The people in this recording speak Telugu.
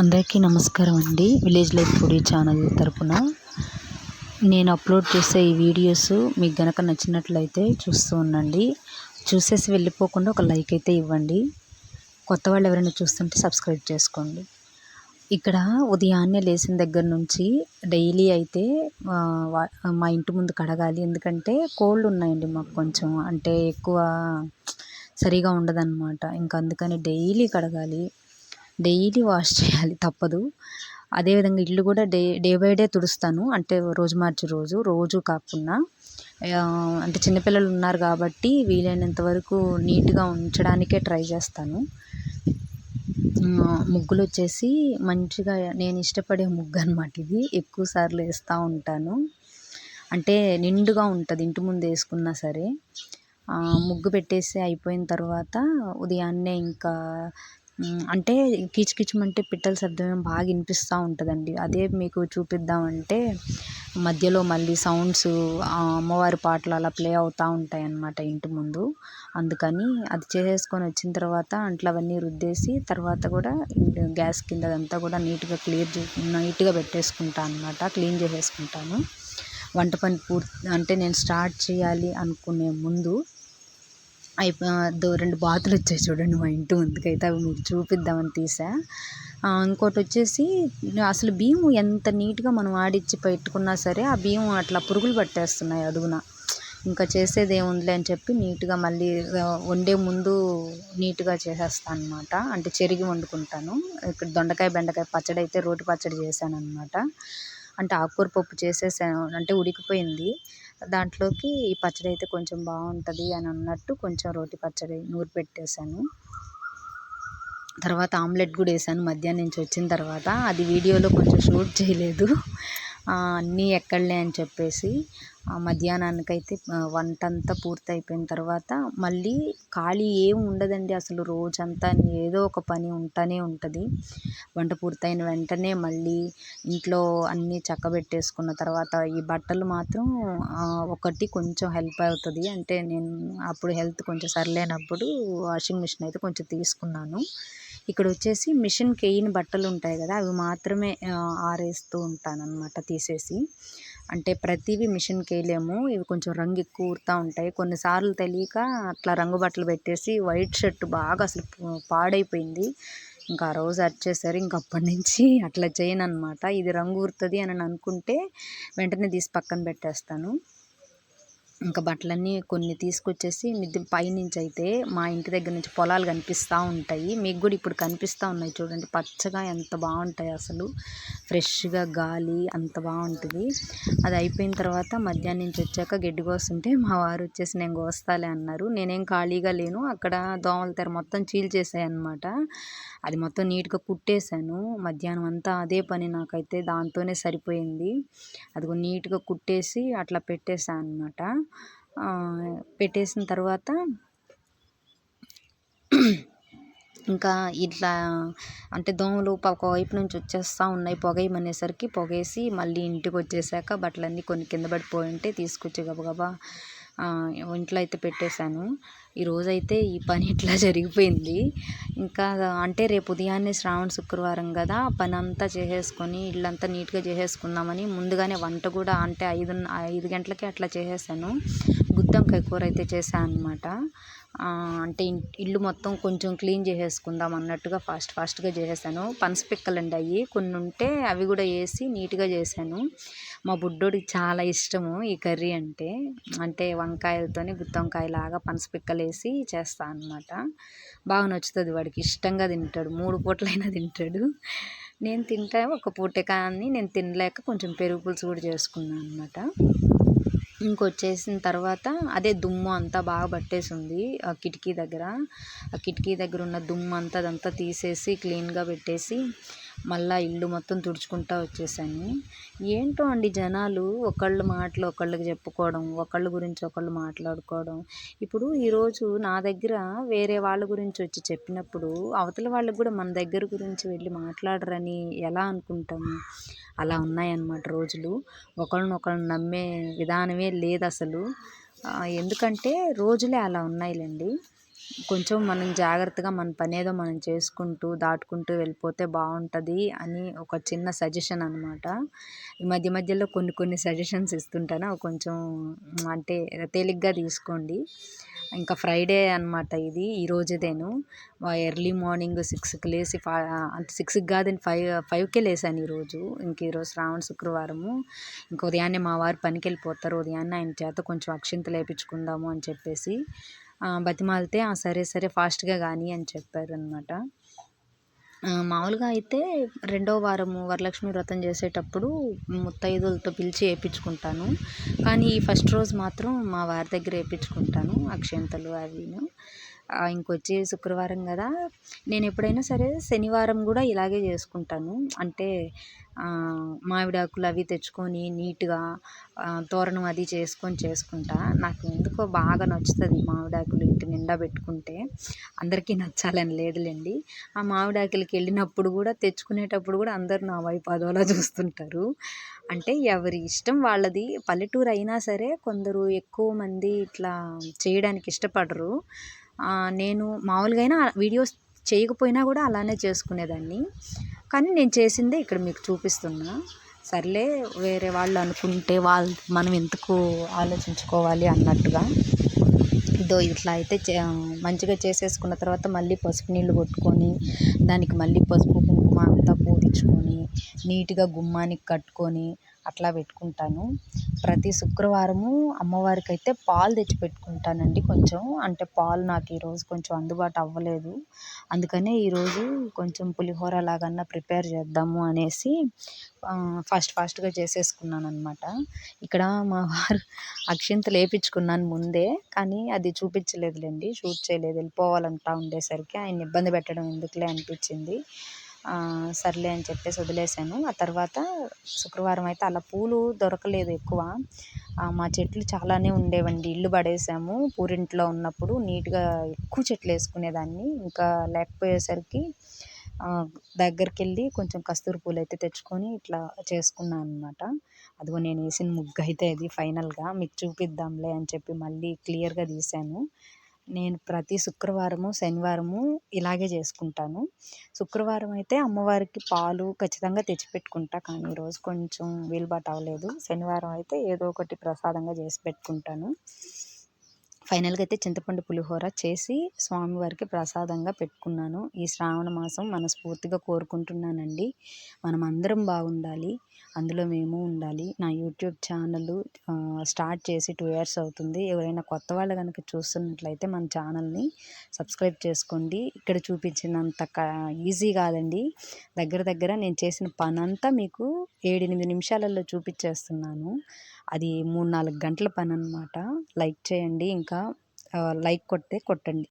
అందరికీ నమస్కారం అండి. విలేజ్ లైఫ్ ఫుడీ ఛానల్ తరపున. నేను అప్లోడ్ చేసే ఈ వీడియోస్ మీకు గనక నచ్చినట్లయితే చూస్తూ ఉండండి. చూసేసి వెళ్ళిపోకుండా ఒక లైక్ అయితే ఇవ్వండి. కొత్త వాళ్ళు ఎవరైనా చూస్తుంటే సబ్స్క్రైబ్ చేసుకోండి. ఇక్కడ ఉదయాన్నే లేచిన దగ్గర నుంచి డైలీ అయితే మా ఇంటి ముందు కడగాలి. ఎందుకంటే కోళ్ళు ఉన్నాయండి మాకు కొంచెం. అంటే ఎక్కువ సరిగా ఉండదన్నమాట. ఇంకా అందుకని డైలీ కడగాలి. డైలీ వాష్ చేయాలి తప్పదు. అదేవిధంగా ఇల్లు కూడా డే డే బై డే తుడుస్తాను. అంటే రోజు మార్చి రోజు రోజు కాకుండా. అంటే చిన్నపిల్లలు ఉన్నారు కాబట్టి వీలైనంత వరకు నీట్గా ఉంచడానికే ట్రై చేస్తాను. ముగ్గులు వచ్చేసి మంచిగా నేను ఇష్టపడే ముగ్గు అనమాట ఇది. ఎక్కువ సార్లు వేస్తూ ఉంటాను. అంటే నిండుగా ఉంటుంది. ఇంటి ముందు వేసుకున్నా సరే. ముగ్గు పెట్టేసి అయిపోయిన తర్వాత ఉదయాన్నే ఇంకా అంటే కీచుకీచుమంటే పిట్టల శబ్దం బాగా వినిపిస్తూ ఉంటుందండి. అదే మీకు చూపిద్దామంటే మధ్యలో మళ్ళీ సౌండ్స్ అమ్మవారి పాటలు అలా ప్లే అవుతూ ఉంటాయి అన్నమాట ఇంటి ముందు. అందుకని అది చేసేసుకొని వచ్చిన తర్వాత అంట్లు అవన్నీ రుద్దేసి తర్వాత కూడా గ్యాస్ కింద అదంతా కూడా నీట్గా క్లియర్ నీట్గా పెట్టేసుకుంటాను అనమాట క్లీన్ చేసేసుకుంటాను. వంట పని పూర్తి అంటే నేను స్టార్ట్ చేయాలి అనుకునే ముందు అయిపో రెండు బాతులు వచ్చాయి చూడండి మా ఇంటి ముందుకైతే అవి మీకు చూపిద్దామని తీసా. ఇంకోటి వచ్చేసి అసలు బియ్యం ఎంత నీట్గా మనం ఆడిచ్చి పెట్టుకున్నా సరే ఆ బియ్యం అట్లా పురుగులు పట్టేస్తున్నాయి అడుగున. ఇంకా చేసేది ఏముందిలే అని చెప్పి నీట్గా మళ్ళీ వండే ముందు నీట్గా చేసేస్తాను అనమాట అంటే చెరిగి వండుకుంటాను. ఇక్కడ దొండకాయ బెండకాయ పచ్చడి అయితే రోటి పచ్చడి చేశాను అనమాట అంటే ఆకుకూర పప్పు చేసేసాను. అంటే ఉడికిపోయింది. దాంట్లోకి ఈ పచ్చడి అయితే కొంచెం బాగుంటుంది అని అన్నట్టు కొంచెం రోటి పచ్చడి నూరి పెట్టేశాను. తర్వాత ఆమ్లెట్ కూడా వేసాను. మధ్యాహ్నం నుంచి వచ్చిన తర్వాత అది వీడియోలో కొంచెం షూట్ చేయలేదు. అన్నీ ఎక్కడలే అని చెప్పేసి మధ్యాహ్నానికైతే వంట అంతా పూర్తి అయిపోయిన తర్వాత మళ్ళీ ఖాళీ ఏం ఉండదండి అసలు రోజంతా. ఏదో ఒక పని ఉంటూనే ఉంటుంది. వంట పూర్తయిన వెంటనే మళ్ళీ ఇంట్లో అన్నీ చక్కబెట్టేసుకున్న తర్వాత ఈ బట్టలు మాత్రం ఒకటి కొంచెం హెల్ప్ అవుతుంది. అంటే నేను అప్పుడు హెల్త్ కొంచెం సరిలేనప్పుడు వాషింగ్ మిషన్ అయితే కొంచెం తీసుకున్నాను. ఇక్కడ వచ్చేసి మిషన్కి వేయని బట్టలు ఉంటాయి కదా అవి మాత్రమే ఆరేస్తూ ఉంటానన్నమాట తీసేసి. అంటే ప్రతివి మిషన్కి వేయలేము ఇవి కొంచెం రంగు ఎక్కువ ఊరుతూ ఉంటాయి కొన్నిసార్లు తెలియక అట్లా రంగు బట్టలు పెట్టేసి వైట్ షర్ట్ బాగా అసలు పాడైపోయింది. ఇంకా ఆ రోజు వచ్చేసరి ఇంక అప్పటి నుంచి అట్లా చేయను అనమాట ఇది రంగు ఊరుతుంది అని అనుకుంటే వెంటనే తీసి పక్కన పెట్టేస్తాను. ఇంకా బట్టలన్నీ కొన్ని తీసుకొచ్చేసి మిద్దె పైనుంచి అయితే మా ఇంటి దగ్గర నుంచి పొలాలు కనిపిస్తూ ఉంటాయి. మీకు కూడా ఇప్పుడు కనిపిస్తూ ఉన్నాయి చూడండి. పచ్చగా ఎంత బాగుంటాయి అసలు. ఫ్రెష్గా గాలి అంత బాగుంటుంది. అది అయిపోయిన తర్వాత మధ్యాహ్నం నుంచి వచ్చాక గడ్డి కోస్తుంటే మా వారు వచ్చేసి నేను కోస్తాలే అన్నారు. నేనేం ఖాళీగా లేను. అక్కడ దోమల తెర మొత్తం చీల్చేసాయి అనమాట అది మొత్తం నీట్గా కుట్టేశాను. మధ్యాహ్నం అంతా అదే పని నాకైతే దాంతోనే సరిపోయింది. అది నీట్గా కుట్టేసి అట్లా పెట్టేశాను అనమాట పెట్టేసిన తర్వాత ఇంకా ఇట్లా అంటే దోమలు ఒక వైపు నుంచి వచ్చేస్తూ ఉన్నాయి. పొగేయమనేసరికి పొగేసి మళ్ళీ ఇంటికి వచ్చేసాక బట్టలన్నీ కొన్ని కింద పడిపోయి ఉంటే తీసుకొచ్చి గబగబా ఇంట్లో అయితే పెట్టేశాను. ఈరోజైతే ఈ పని ఇట్లా జరిగిపోయింది? ఇంకా అంటే రేపు ఉదయాన్నే శ్రావణ శుక్రవారం కదా పని అంతా చేసేసుకొని ఇల్లంతా నీట్గా చేసేసుకుందామని ముందుగానే వంట కూడా అంటే ఐదు ఐదు గంటలకి అట్లా చేసేసాను. గుత్తొంకాయ కూర అయితే చేశాను అనమాట అంటే ఇల్లు మొత్తం కొంచెం క్లీన్ చేసేసుకుందాం అన్నట్టుగా ఫాస్ట్ ఫాస్ట్గా చేసేసాను. పనసపిక్కలు అవి కొన్ని ఉంటే అవి కూడా వేసి నీట్గా చేశాను. మా బుడ్డోడికి చాలా ఇష్టము ఈ కర్రీ అంటే. అంటే వంకాయలతోని గుత్తొంకాయ లాగా పనసపిక్కలు వేసి చేస్తాను అనమాట బాగా నచ్చుతుంది వాడికి. ఇష్టంగా తింటాడు. మూడు పూటలైనా తింటాడు. నేను తింటా ఒక పూటే కానీ నేను తినలేక కొంచెం పెరుగు పులుసు కూడా చేసుకున్నాను అనమాట ఇంకొచ్చేసిన తర్వాత అదే దుమ్ము అంతా బాగా పట్టేసి ఉంది ఆ కిటికీ దగ్గర. ఆ కిటికీ దగ్గర ఉన్న దుమ్ము అంతా అదంతా తీసేసి క్లీన్గా పెట్టేసి మళ్ళీ ఇల్లు మొత్తం తుడుచుకుంటూ వచ్చేసాను. ఏంటో అండి జనాలు ఒకళ్ళ మాటలు ఒకళ్ళకి చెప్పుకోవడం ఒకళ్ళ గురించి ఒకళ్ళు మాట్లాడుకోవడం. ఇప్పుడు ఈరోజు నా దగ్గర వేరే వాళ్ళ గురించి వచ్చి చెప్పినప్పుడు అవతల వాళ్ళకు కూడా మన దగ్గర గురించి వెళ్ళి మాట్లాడరని ఎలా అనుకుంటాము అలా ఉన్నాయన్నమాట రోజులు. ఒకళ్ళనొకళ్ళు నమ్మే విధానమే లేదు అసలు ఎందుకంటే రోజులే అలా ఉన్నాయిలేండి. కొంచెం మనం జాగ్రత్తగా మన పని ఏదో మనం చేసుకుంటూ దాటుకుంటూ వెళ్ళిపోతే బాగుంటుంది అని ఒక చిన్న సజెషన్ అనమాట ఈ మధ్య మధ్యలో కొన్ని కొన్ని సజెషన్స్ ఇస్తుంటాను. అవి కొంచెం అంటే తేలిగ్గా తీసుకోండి. ఇంకా ఫ్రైడే అనమాట ఇది. ఈ రోజుదేను. ఎర్లీ మార్నింగ్ సిక్స్కి లేసి అంటే సిక్స్కి కాదండి ఫైవ్ ఫైవ్కే లేసాను ఈరోజు ఇంక ఈరోజు శ్రావణ శుక్రవారము. ఇంక ఉదయాన్నే మా వారు పనికి వెళ్ళిపోతారు. ఉదయాన్నే ఆయన చేత కొంచెం అక్షింతలు వేయించుకుందాము అని చెప్పేసి బతిమాలితే సరే సరే ఫాస్ట్గా కానీ అని చెప్పారు అనమాట మామూలుగా అయితే రెండో వారము వరలక్ష్మి వ్రతం చేసేటప్పుడు ముత్తైదులతో పిలిచి వేయించుకుంటాను కానీ ఈ ఫస్ట్ రోజు మాత్రం మా వారి దగ్గర వేయించుకుంటాను అక్షంతలు అవిను. ఇంకొచ్చి శుక్రవారం కదా. నేను ఎప్పుడైనా సరే శనివారం కూడా ఇలాగే చేసుకుంటాను. అంటే మామిడాకులు అవి తెచ్చుకొని నీట్గా తోరణం అది చేసుకొని చేసుకుంటా. నాకు ఎందుకో బాగా నచ్చుతుంది మామిడాకులు ఇంటి నిండా పెట్టుకుంటే. అందరికీ నచ్చాలని లేదులేండి. ఆ మామిడాకులకి వెళ్ళినప్పుడు కూడా తెచ్చుకునేటప్పుడు కూడా అందరు నా వైపు అదోలా చూస్తుంటారు. అంటే ఎవరి ఇష్టం వాళ్ళది. పల్లెటూరు అయినా సరే కొందరు ఎక్కువ మంది ఇట్లా చేయడానికి ఇష్టపడరు. నేను మామూలుగా అయినా వీడియోస్ చేయకపోయినా కూడా అలానే చేసుకునేదాన్ని. కానీ నేను చేసిందే ఇక్కడ మీకు చూపిస్తున్నా. సర్లే వేరే వాళ్ళు అనుకుంటే వాళ్ళు మనం ఎందుకు ఆలోచించుకోవాలి అన్నట్టుగా. ఇదో ఇట్లా అయితే మంచిగా చేసేసుకున్న తర్వాత మళ్ళీ పసుపు నీళ్ళు కొట్టుకొని దానికి మళ్ళీ పసుపు కుంకుమ అంతా పూజించుకొని నీట్గా గుమ్మానికి కట్టుకొని అట్లా పెట్టుకుంటాను. ప్రతి శుక్రవారము అమ్మవారికి అయితే పాలు తెచ్చి పెట్టుకుంటానండి కొంచెం. అంటే పాలు నాకు ఈరోజు కొంచెం అందుబాటు అవ్వలేదు. అందుకనే ఈరోజు కొంచెం పులిహోర లాగన్నా ప్రిపేర్ చేద్దాము అనేసి ఫాస్ట్ ఫాస్ట్గా చేసేసుకున్నాను అనమాట ఇక్కడ మా వారు అక్షింతలు వేయించుకున్నాను ముందే కానీ అది చూపించలేదులేండి. షూట్ చేయలేదు. వెళ్ళిపోవాలంటా ఉండేసరికి ఆయన ఇబ్బంది పెట్టడం ఎందుకులే అనిపించింది. సర్లే అని చెప్పేసి వదిలేసాను ఆ తర్వాత శుక్రవారం అయితే అలా పూలు దొరకలేదు ఎక్కువ. మా చెట్లు చాలానే ఉండేవండి. ఇల్లు పడేసాము. పూరింట్లో ఉన్నప్పుడు నీట్గా ఎక్కువ చెట్లు వేసుకునేదాన్ని. ఇంకా లేకపోయేసరికి దగ్గరికి వెళ్ళి కొంచెం కస్తూరి పూలు అయితే తెచ్చుకొని ఇట్లా చేసుకున్నాను అనమాట అదిగో నేను వేసిన ముగ్గు అయితే అది ఫైనల్గా. మీకు చూపిద్దాంలే అని చెప్పి మళ్ళీ క్లియర్గా తీసాను నేను ప్రతి శుక్రవారము శనివారము ఇలాగే చేసుకుంటాను. శుక్రవారం అయితే అమ్మవారికి పాలు ఖచ్చితంగా తెచ్చిపెట్టుకుంటా. కానీ ఈరోజు కొంచెం వీలుబాటు అవ్వలేదు. శనివారం అయితే ఏదో ఒకటి ప్రసాదంగా చేసి పెట్టుకుంటాను. ఫైనల్గా అయితే చింతపండు పులిహోర చేసి స్వామివారికి ప్రసాదంగా పెట్టుకున్నాను. ఈ శ్రావణ మాసం మనస్ఫూర్తిగా కోరుకుంటున్నానండి. మనం అందరం బాగుండాలి. అందులో మేము ఉండాలి. నా యూట్యూబ్ ఛానల్ స్టార్ట్ చేసి టూ ఇయర్స్ అవుతుంది. ఎవరైనా కొత్త వాళ్ళు కనుక చూస్తున్నట్లయితే మన ఛానల్ని సబ్స్క్రైబ్ చేసుకోండి. ఇక్కడ చూపించినంత ఈజీ కాదండి. దగ్గర దగ్గర నేను చేసిన పని అంతా మీకు ఏడెనిమిది నిమిషాలలో చూపించేస్తున్నాను. అది మూడు నాలుగు గంటల పని అనమాట లైక్ చేయండి. ఇంకా లైక్ కొట్టే కొట్టండి.